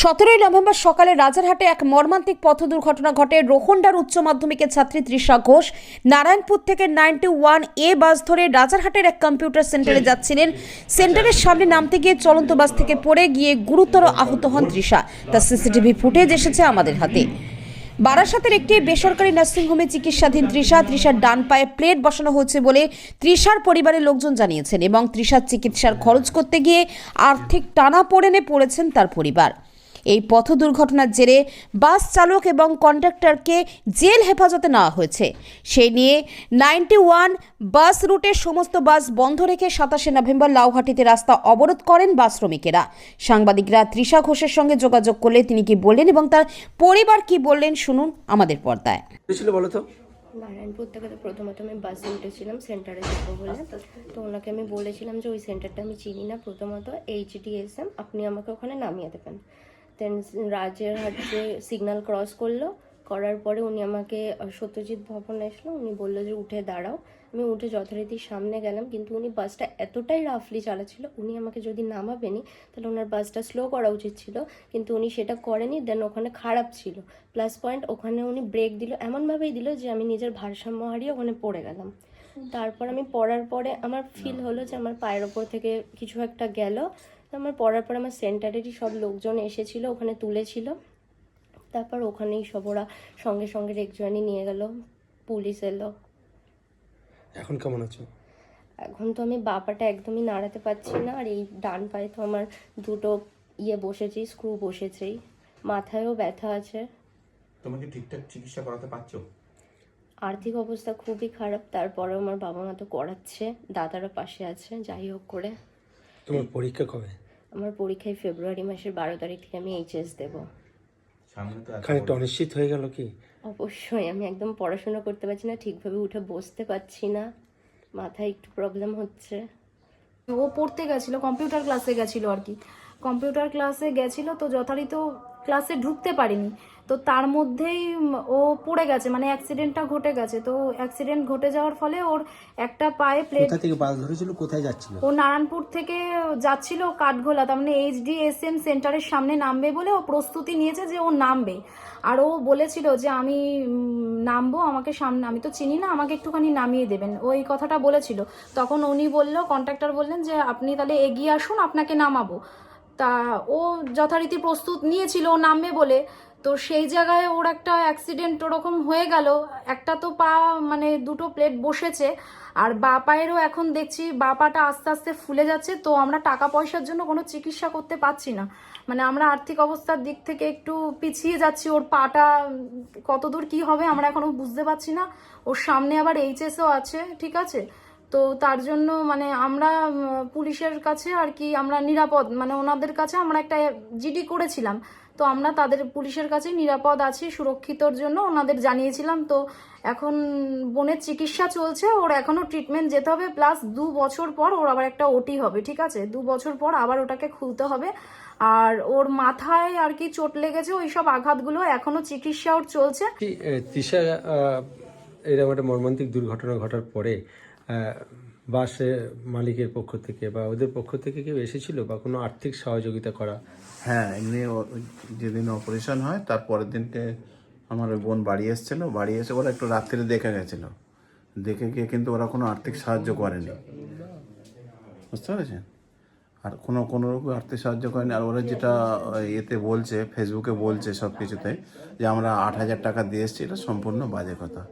সতেরোই নভেম্বর সকালে রাজারহাটে এক মর্মান্তিক পথ দুর্ঘটনা ঘটে। রোহন্ডার উচ্চ মাধ্যমিকের ছাত্রী তৃষা ঘোষ নারায়ণপুর থেকে নাইনটি ওয়ান এ বাস ধরে রাজারহাটের এক কম্পিউটার সেন্টারে যাচ্ছিলেন। সেন্টারের সামনে নামতে গিয়ে চলন্ত বাস থেকে পড়ে গিয়ে গুরুতর আহত হন তৃষা। তার সিসিটিভি ফুটেজ এসেছে আমাদের হাতে। বারাসাতের একটি বেসরকারি নার্সিংহোমে চিকিৎসাধীন তৃষা তৃষার ডান পায়ে প্লেট বসানো হয়েছে বলে তৃষার পরিবারের লোকজন জানিয়েছেন এবং তৃষার চিকিৎসার খরচ করতে গিয়ে আর্থিক টানা পড়েনে পড়েছেন তার পরিবার। এই পথ দুর্ঘটনার জেরে বাস চালক এবং কন্ডাক্টরকে জেল হেফাজতে নেওয়া হয়েছে। সেই নিয়ে নাইনটি ওয়ান বাস রুটের সমস্ত বাস বন্ধ রেখে সাতাশে নভেম্বর লাউহাটিতে রাস্তা অবরোধ করেন বাস শ্রমিকেরা। সাংবাদিকরা তৃষা ঘোষের সঙ্গে যোগাযোগ করলে তিনি কি বললেন এবং তার পরিবার কি বললেন শুনুন আমাদের পর্দায়। বলো তো? নারায়ণপুর থেকে তো প্রথমত আমি বাসে উঠেছিলাম সেন্টারে যাব বলে। তো ওনাকে আমি বলেছিলাম যে ওই সেন্টারটা আমি চিনি না প্রথমত এইচডিএসএম আপনি আমাকে ওখানে নামিয়ে দেবেন। দেন রাজেরহাট যে সিগন্যাল ক্রস করল। করার পরে উনি আমাকে সত্যজিৎ ভবন আসলো উনি বলল যে, উঠে দাঁড়াও। আমি উঠে যথারীতি সামনে গেলাম, কিন্তু উনি বাসটা এতটাই রাফলি চালাচ্ছিল, উনি আমাকে যদি নামাবেনি তাহলে ওনার বাসটা স্লো করা উচিত ছিল। কিন্তু উনি সেটা করেনি দেন ওখানে খারাপ ছিল। প্লাস পয়েন্ট ওখানে উনি ব্রেক দিল। এমনভাবেই দিল যে, আমি নিজের ভারসাম্য হারিয়ে ওখানে পড়ে গেলাম। তারপর আমি পড়ার পরে আমার ফিল হলো যে, আমার পায়ের ওপর থেকে কিছু একটা গেল। তো আমার পড়ার পর আমার সেন্টারেরই সব লোকজন এসেছিল ওখানে তুলেছিল। তারপর ওখানেই সব ওরা সঙ্গে সঙ্গে রেকজয়ানি নিয়ে গেল পুলিশ এলো। এখন কেমন আছো? এখন তো আমি বাপাটা একদমই নাড়াতে পারছি না আর এই ডান পায়ে তো আমার দুটো ইয়ে বসেছি স্ক্রু বসেছেই। মাথায়ও ব্যথা আছে। তোমাকে ঠিকঠাক চিকিৎসা করাতে পারছ? আর্থিক অবস্থা খুবই খারাপ তারপরেও আমার বাবা মা তো করাচ্ছে দাদারও পাশে আছে যাই হোক করে। তোমার পরীক্ষা কবে? আমার পরীক্ষায় ফেব্রুয়ারি মাসের বারো তারিখ থেকে আমি এইচএস দেব। সামনে তো খানিকটা অনিশ্চিত হয়ে গেল কি? অবশ্যই আমি একদম পড়াশোনা করতে পারছি না ঠিকভাবে উঠে বসতে পারছি না। মাথায় একটু প্রবলেম হচ্ছে। ও পড়তে গেছিল কম্পিউটার ক্লাসে গেছিল আর কি। কম্পিউটার ক্লাসে গেছিল তো যথারীত ক্লাসে ঢুকতে পারিনি। তো তার মধ্যেই ও পড়ে গেছে মানে অ্যাক্সিডেন্টটা ঘটে গেছে। তো অ্যাক্সিডেন্ট ঘটে যাওয়ার ফলে ওর একটা পায়ে প্লেট কোথা থেকে বাস ধরেছিল কোথায় যাচ্ছিল? ও নারায়ণপুর থেকে যাচ্ছিল কাঠগোলা তার মানে এইচডিএসএম সেন্টারের সামনে নামবে বলে ও প্রস্তুতি নিয়েছে যে ও নামবে। আর ও বলেছিল যে আমি নামবো আমাকে সামনে আমি তো চিনি না আমাকে একটুখানি নামিয়ে দেবেন। ওই কথাটা বলেছিল। তখন উনি বলল কন্ট্রাক্টর বললেন যে আপনি তাহলে এগিয়ে আসুন আপনাকে নামাবো। তা ও যথারীতি প্রস্তুত নিয়েছিল নামবে বলে। তো সেই জায়গায় ওর একটা অ্যাক্সিডেন্ট ওরকম হয়ে গেল। একটা তো পা মানে দুটো প্লেট বসেছে। আর বা পায়েরও এখন দেখছি বা পাটা আস্তে আস্তে ফুলে যাচ্ছে। তো আমরা টাকা পয়সার জন্য কোনো চিকিৎসা করতে পারছি না। মানে আমরা আর্থিক অবস্থার দিক থেকে একটু পিছিয়ে যাচ্ছি। ওর পাটা কতদূর কি হবে আমরা এখনও বুঝতে পারছি না। ওর সামনে আবার এইচএসও আছে, ঠিক আছে? তো তার জন্য মানে আমরা পুলিশের কাছে আর কি আমরা নিরাপদ মানে ওনাদের কাছে আমরা একটা জিডি করেছিলাম। তো আমরা তাদের পুলিশের কাছে নিরাপদ আছি, সুরক্ষিতর জন্য ওনাদের জানিয়েছিলাম। তো এখন বোনের চিকিৎসা চলছে, ওর এখনও ট্রিটমেন্ট যেতে হবে প্লাস দু বছর পর ওর আবার একটা ওটি হবে, ঠিক আছে? দু বছর পর আবার ওটাকে খুলতে হবে। আর ওর মাথায় আর কি চোট লেগেছে, ওই সব আঘাতগুলো এখনও চিকিৎসা ওর চলছে। এরকম একটা মর্মান্তিক দুর্ঘটনা ঘটার পরে বাসে মালিকের পক্ষ থেকে বা ওদের পক্ষ থেকে কেউ এসেছিল বা কোনো আর্থিক সহযোগিতা করা? হ্যাঁ এমনি যেদিন অপারেশন হয়, তার পরের দিনকে আমার ওই বোন বাড়ি এসেছিল। বাড়ি এসে ওরা একটু রাত্রে দেখে গেছিল। দেখে গিয়ে কিন্তু ওরা কোনো আর্থিক সাহায্য করেনি। বুঝতে পেরেছেন? আর কোনো কোনো রকম আর্থিক সাহায্য করেনি। আর ওরা যেটা এতে বলছে ফেসবুকে বলছে সব কিছুতে যে আমরা আট হাজার টাকা দিয়ে এসেছি, এটা সম্পূর্ণ বাজে কথা।